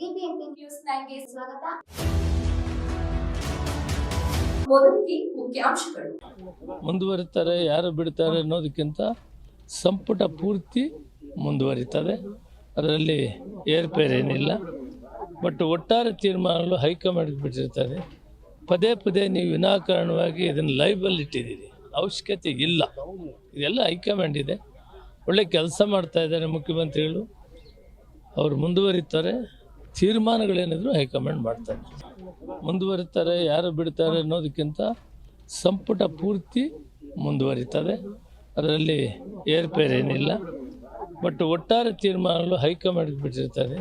News ಸ್ವಾಗತ. ಮುಂದುವರಿತಾರೆ, ಯಾರು ಬಿಡ್ತಾರೆ ಅನ್ನೋದಕ್ಕಿಂತ ಸಂಪುಟ ಪೂರ್ತಿ ಮುಂದುವರಿತದೆ. ಅದರಲ್ಲಿ ಏರ್ಪೇರೇನಿಲ್ಲ ಬಟ್ ಒಟ್ಟಾರೆ ತೀರ್ಮಾನಗಳು ಹೈಕಮಾಂಡ್ ಬಿಟ್ಟಿರ್ತದೆ. ಪದೇ ಪದೇ ನೀವು ವಿನಾಕಾರಣವಾಗಿ ಇದನ್ನು ಲೈಬಲ್ಲಿ ಇಟ್ಟಿದ್ದೀರಿ. ಅವಶ್ಯಕತೆ ಇಲ್ಲ. ಇದೆಲ್ಲ ಹೈಕಮಾಂಡ್ ಇದೆ. ಒಳ್ಳೆ ಕೆಲಸ ಮಾಡ್ತಾ ಇದ್ದಾರೆ ಮುಖ್ಯಮಂತ್ರಿಗಳು. ಅವರು ಮುಂದುವರಿತಾರೆ. ತೀರ್ಮಾನಗಳೇನಿದ್ರು ಹೈಕಮಾಂಡ್ ಮಾಡ್ತಾರೆ. ಮುಂದುವರಿತಾರೆ, ಯಾರು ಬಿಡ್ತಾರೆ ಅನ್ನೋದಕ್ಕಿಂತ ಸಂಪುಟ ಪೂರ್ತಿ ಮುಂದುವರಿತದೆ. ಅದರಲ್ಲಿ ಏರ್ಪೇರೇನಿಲ್ಲ ಬಟ್ ಒಟ್ಟಾರೆ ತೀರ್ಮಾನಗಳು ಹೈಕಮಾಂಡ್ಗೆ ಬಿಟ್ಟಿರ್ತದೆ.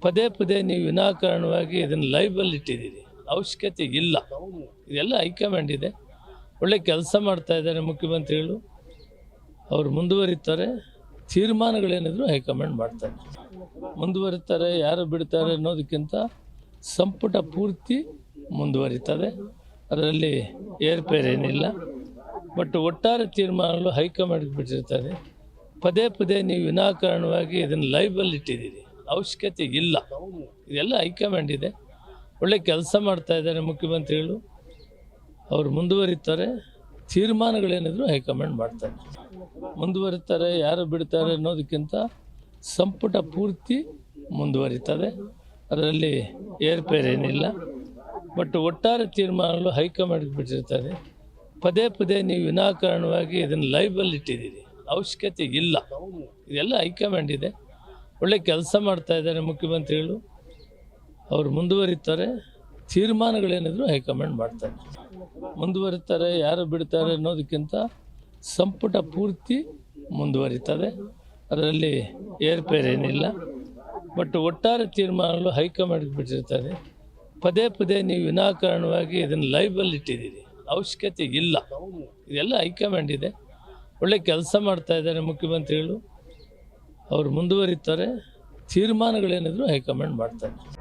ಪದೇ ಪದೇ ನೀವು ವಿನಾಕಾರಣವಾಗಿ ಇದನ್ನು ಲೈಬಲ್ಲಿ ಇಟ್ಟಿದ್ದೀರಿ. ಅವಶ್ಯಕತೆ ಇಲ್ಲ. ಇದೆಲ್ಲ ಹೈಕಮಾಂಡ್ ಇದೆ. ಒಳ್ಳೆ ಕೆಲಸ ಮಾಡ್ತಾ ಇದ್ದಾರೆ ಮುಖ್ಯಮಂತ್ರಿಗಳು. ಅವರು ಮುಂದುವರಿತಾರೆ. ತೀರ್ಮಾನಗಳೇನಿದ್ರು ಹೈಕಮಾಂಡ್ ಮಾಡ್ತಾರೆ. ಮುಂದುವರಿತಾರೆ, ಯಾರು ಬಿಡ್ತಾರೆ ಅನ್ನೋದಕ್ಕಿಂತ ಸಂಪುಟ ಪೂರ್ತಿ ಮುಂದುವರಿತದೆ. ಅದರಲ್ಲಿ ಏರ್ಪೇರೇನಿಲ್ಲ ಬಟ್ ಒಟ್ಟಾರೆ ತೀರ್ಮಾನಗಳು ಹೈಕಮಾಂಡ್ಗೆ ಬಿಟ್ಟಿರ್ತದೆ. ಪದೇ ಪದೇ ನೀವು ವಿನಾಕಾರಣವಾಗಿ ಇದನ್ನು ಲೈಬಲ್ಲಿ ಇಟ್ಟಿದ್ದೀರಿ. ಅವಶ್ಯಕತೆ ಇಲ್ಲ. ಇದೆಲ್ಲ ಹೈಕಮಾಂಡ್ ಇದೆ. ಒಳ್ಳೆ ಕೆಲಸ ಮಾಡ್ತಾ ಇದ್ದಾರೆ ಮುಖ್ಯಮಂತ್ರಿಗಳು. ಅವರು ಮುಂದುವರಿತಾರೆ. ತೀರ್ಮಾನಗಳೇನಿದ್ರು ಹೈಕಮಾಂಡ್ ಮಾಡ್ತಾರೆ. ಮುಂದುವರಿತಾರೆ, ಯಾರು ಬಿಡ್ತಾರೆ ಅನ್ನೋದಕ್ಕಿಂತ ಸಂಪುಟ ಪೂರ್ತಿ ಮುಂದುವರಿತದೆ. ಅದರಲ್ಲಿ ಏರ್ಪೇರೇನಿಲ್ಲ ಬಟ್ ಒಟ್ಟಾರೆ ತೀರ್ಮಾನಗಳು ಹೈಕಮಾಂಡ್ಗೆ ಬಿಟ್ಟಿರ್ತದೆ. ಪದೇ ಪದೇ ನೀವು ವಿನಾಕಾರಣವಾಗಿ ಇದನ್ನು ಲೈಬಲ್ಲಿ ಇಟ್ಟಿದ್ದೀರಿ. ಅವಶ್ಯಕತೆ ಇಲ್ಲ. ಇದೆಲ್ಲ ಹೈಕಮಾಂಡ್ ಇದೆ. ಒಳ್ಳೆ ಕೆಲಸ ಮಾಡ್ತಾ ಇದ್ದಾರೆ ಮುಖ್ಯಮಂತ್ರಿಗಳು. ಅವರು ಮುಂದುವರಿತಾರೆ. ತೀರ್ಮಾನಗಳೇನಿದ್ರು ಹೈಕಮಾಂಡ್ ಮಾಡ್ತಾರೆ ಮುಂದುವರಿತಾರೆ, ಯಾರು ಬಿಡ್ತಾರೆ ಅನ್ನೋದಕ್ಕಿಂತ ಸಂಪುಟ ಪೂರ್ತಿ ಮುಂದುವರಿತದೆ. ಅದರಲ್ಲಿ ಏರ್ಪೇರೇನಿಲ್ಲ ಬಟ್ ಒಟ್ಟಾರೆ ತೀರ್ಮಾನಗಳು ಹೈಕಮಾಂಡ್ಗೆ ಬಿಟ್ಟಿರ್ತದೆ. ಪದೇ ಪದೇ ನೀವು ವಿನಾಕಾರಣವಾಗಿ ಇದನ್ನು ಲೈಬಲ್ಲಿ ಇಟ್ಟಿದ್ದೀರಿ. ಅವಶ್ಯಕತೆ ಇಲ್ಲ. ಇದೆಲ್ಲ ಹೈಕಮಾಂಡ್ ಇದೆ. ಒಳ್ಳೆ ಕೆಲಸ ಮಾಡ್ತಾ ಇದ್ದಾರೆ ಮುಖ್ಯಮಂತ್ರಿಗಳು. ಅವರು ಮುಂದುವರಿತಾರೆ. ತೀರ್ಮಾನಗಳೇನಿದ್ರು ಹೈಕಮಾಂಡ್ ಮಾಡ್ತಾರೆ